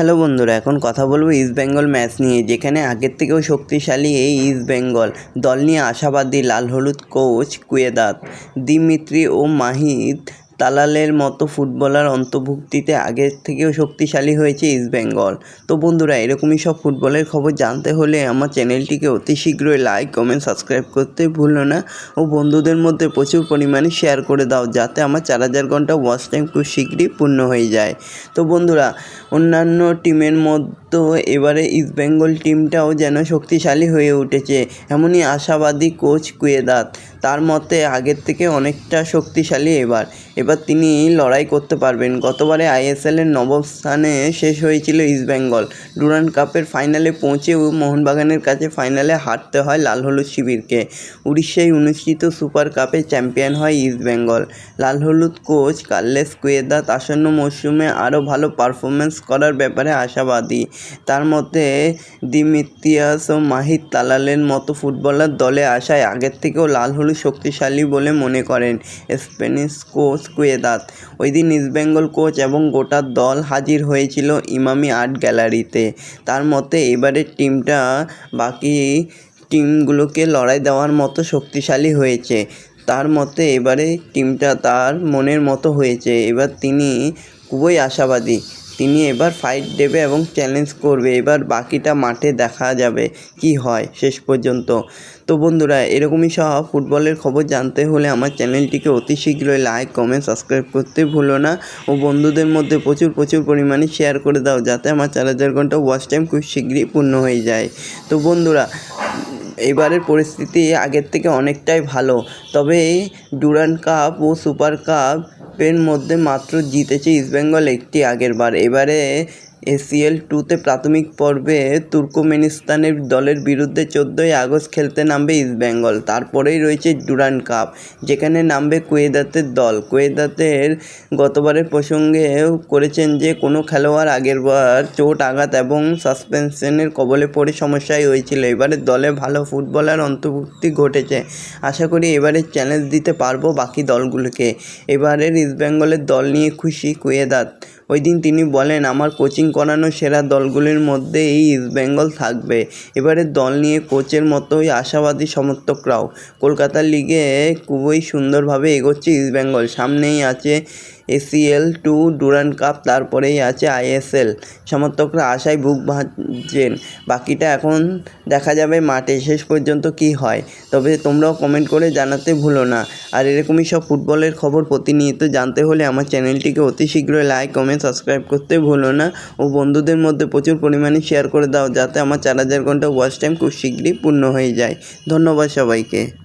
Hello বন্ধুরা, এখন কথা বলব ইস্ট বেঙ্গল ম্যাচ নিয়ে, যেখানে আগের থেকেও শক্তিশালী এই ইস্ট বেঙ্গল দল নিয়ে আশাবাদী লাল হলুদ কোচ কুয়েদাত দিমিত্রি ও মাহিদ তালালের মতো ফুটবলার অন্তর্ভুক্তিতে আগের থেকেও শক্তিশালী হয়েছে ইস্ট বেঙ্গল তো বন্ধুরা, এরকমই সব ফুটবলের খবর জানতে হলে আমার চ্যানেলটিকে অতি শীঘ্রই লাইক কমেন্ট সাবস্ক্রাইব করতে ভুলো না ও বন্ধুদের মধ্যে প্রচুর পরিমাণে শেয়ার করে দাও, যাতে আমার চার হাজার ঘণ্টা ওয়াচ টাইম খুব শীঘ্রই পূর্ণ হয়ে যায়। তো বন্ধুরা অন্যান্য টিমের মধ্যে এবারে ইস্ট বেঙ্গল টিমটাও যেন শক্তিশালী হয়ে উঠেছে, এমনই আশাবাদী কোচ কুয়েদাত। তার মতে, আগের থেকে অনেকটা শক্তিশালী এবার। এবার তিনি লড়াই করতে পারবেন। গতবারে আইএসএলের নবম স্থানে শেষ হয়েছিল ইস্ট বেঙ্গল। ডুরান্ড কাপের ফাইনালে পৌঁছেও মোহনবাগানের কাছে ফাইনালে হারতে হয় লাল হলুদ শিবিরকে। উড়িষ্যায় অনুষ্ঠিত সুপার কাপে চ্যাম্পিয়ন হয় ইস্ট বেঙ্গল। লাল হলুদ কোচ কার্লেস কুয়েদাত আসন্ন মরশুমে আরও ভালো পারফরমেন্স করার ব্যাপারে আশাবাদী। তার মধ্যে দিমিত্রিয়াস ও মাহিদ তালালের মতো ফুটবলার দলে আসায় আগের থেকেও লাল হলুদ শক্তিশালী বলে মনে করেন স্প্যানিশ কোচ কুয়েদাত ওই দিন ইস্টবেঙ্গল কোচ এবং গোটা দল হাজির হয়েছিল ইমামি আর্ট গ্যালারিতে। তার মতে, এবারের টিমটা বাকি টিমগুলোকে লড়াই দেওয়ার মতো শক্তিশালী হয়েছে। তার মতে এবারে টিমটা তার মনের মতো হয়েছে। এবার তিনি খুবই আশাবাদী। তিনি এবার ফাইট দেবে এবং চ্যালেঞ্জ করবে। এবার বাকিটা মাঠে দেখা যাবে কি হয় শেষ পর্যন্ত। তো বন্ধুরা, এরকমই সব ফুটবলের খবর জানতে হলে আমার চ্যানেলটিকে অতি শীঘ্রই লাইক কমেন্ট সাবস্ক্রাইব করতে ভুলো না। ও বন্ধুদের মধ্যে প্রচুর প্রচুর পরিমাণে শেয়ার করে দাও যাতে আমার চার হাজার ঘণ্টা ওয়াচ টাইম খুব শীঘ্রই পূর্ণ হয়ে যায়। তো বন্ধুরা, এবারের পরিস্থিতি আগের থেকে অনেকটাই ভালো। তবে ডুরান্ড কাপ ও সুপার কাপের মধ্যে মাত্র জিতেছে ইস্টবেঙ্গল একটি আগের বার এবারে এসিএল টুতে প্রাথমিক পর্বে তুর্কমেনিস্তানের দলের বিরুদ্ধে চোদ্দোই আগস্ট খেলতে নামবে ইস্টবেঙ্গল তারপরেই রয়েছে ডুরান্ড কাপ, যেখানে নামবে কুয়েদাতের দল। কুয়েদাতের গতবারের প্রসঙ্গে করেছেন যে, কোনো খেলোয়াড় আগেরবার চোট, আঘাত এবং সাসপেনশনের কবলে পড়ে সমস্যায় হয়েছিল। এবারে দলে ভালো ফুটবলার অন্তর্ভুক্তি ঘটেছে। আশা করি এবারে চ্যালেঞ্জ দিতে পারব বাকি দলগুলোকে। এবারের ইস্টবেঙ্গলের দল নিয়ে খুশি কুয়েদাত। ওই দিন তিনি বলেন, আমার কোচিং করানো সেরা দলগুলির মধ্যে এই ইস্টবেঙ্গল থাকবে। এবারে দল নিয়ে কোচের মতোই আশাবাদী সমর্থকরাও। কলকাতা লিগে খুবই সুন্দরভাবে এগোচ্ছে ইস্টবেঙ্গল সামনেই আছে এসিএল টু ডুরান্ড কাপ, তারপরেই আছে আইএসএল। সমর্থকরা আশায় বুক ভাঁজছেন। বাকিটা এখন দেখা যাবে মাঠে। শেষ পর্যন্ত কি হয়? তবে তোমরাও কমেন্ট করে জানাতে ভুলো না। আর এরকমই সব ফুটবলের খবর প্রতিনিয়ত জানতে হলে আমার চ্যানেলটিকে অতি শীঘ্রই লাইক কমেন্ট সাবস্ক্রাইব করতে ভুলো না। ও বন্ধুদের মধ্যে প্রচুর পরিমাণে শেয়ার করে দাও, যাতে আমার চার হাজার ঘণ্টা ওয়াচ টাইম খুব শীঘ্রই পূর্ণ হয়ে যায়। ধন্যবাদ সবাইকে।